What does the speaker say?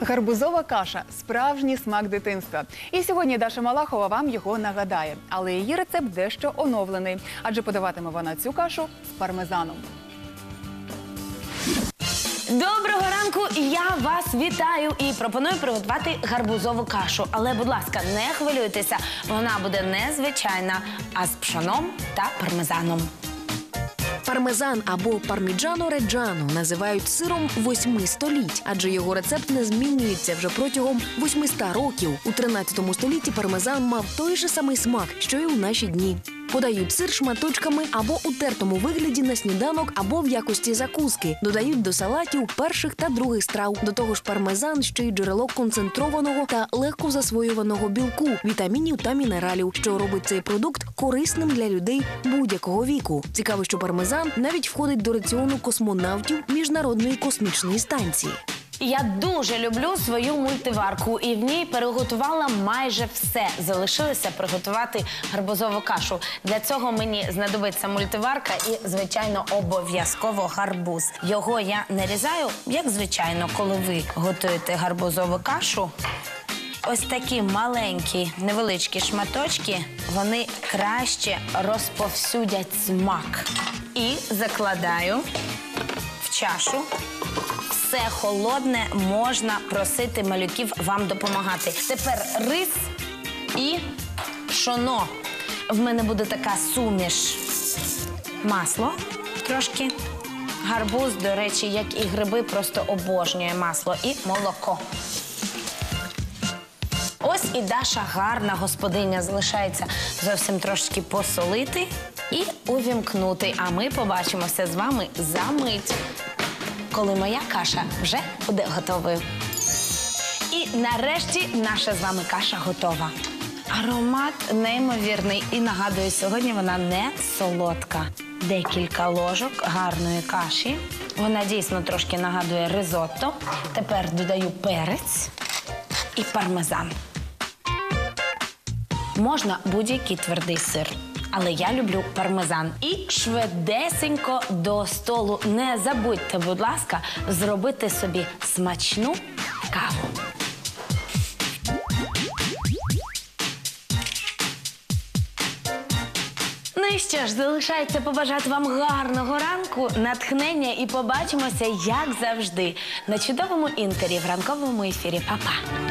Гарбузова каша справжній смак дитинства. І сьогодні Даша Малахова вам його нагадає. Але її рецепт дещо оновлений, адже подаватиме вона цю кашу з пармезаном. Доброго ранку! Я вас вітаю і пропоную приготувати гарбузову кашу. Але, будь ласка, не хвилюйтеся, вона буде незвичайна, а з пшоном та пармезаном. Пармезан або парміджано реджано називають сиром восьми століть, адже його рецепт не змінюється вже протягом 800 років. У 13 столітті пармезан мав той же самий смак, що й у наші дні. Подають сир шматочками або у тертому вигляді на сніданок, або в якості закуски. Додають до салатів перших та других страв. До того ж, пармезан ще й джерело концентрованого та легко засвоюваного білку, вітамінів та мінералів, що робить цей продукт корисним для людей будь-якого віку. Цікаво, що пармезан навіть входить до раціону космонавтів міжнародної космічної станції. Я дуже люблю свою мультиварку і в ній переготувала майже все. Залишилося приготувати гарбузову кашу. Для цього мені знадобиться мультиварка і, звичайно, обов'язково гарбуз. Його я нарізаю, як звичайно, коли ви готуєте гарбузову кашу. Ось такі маленькі невеличкі шматочки, вони краще розповсюдять смак. І закладаю в чашу. Все холодне можна просити малюків вам допомагати. Тепер рис і пшоно. В мене буде така суміш. Масло трошки. Гарбуз, до речі, як і гриби, просто обожнює масло і молоко. Ось і Даша гарна господиня залишається зовсім трошки посолити і увімкнути. А ми побачимося з вами за мить, коли моя каша вже буде готовою. І нарешті наша з вами каша готова. Аромат неймовірний. І нагадую, сьогодні вона не солодка. Декілька ложок гарної каші. Вона дійсно трошки нагадує ризотто. Тепер додаю перець і пармезан. Можна будь-який твердий сир. Але я люблю пармезан. І швидесенько до столу. Не забудьте, будь ласка, зробити собі смачну каву. Ну і що ж, залишається побажати вам гарного ранку, натхнення і побачимося, як завжди, на чудовому інтері в ранковому ефірі. Па-па!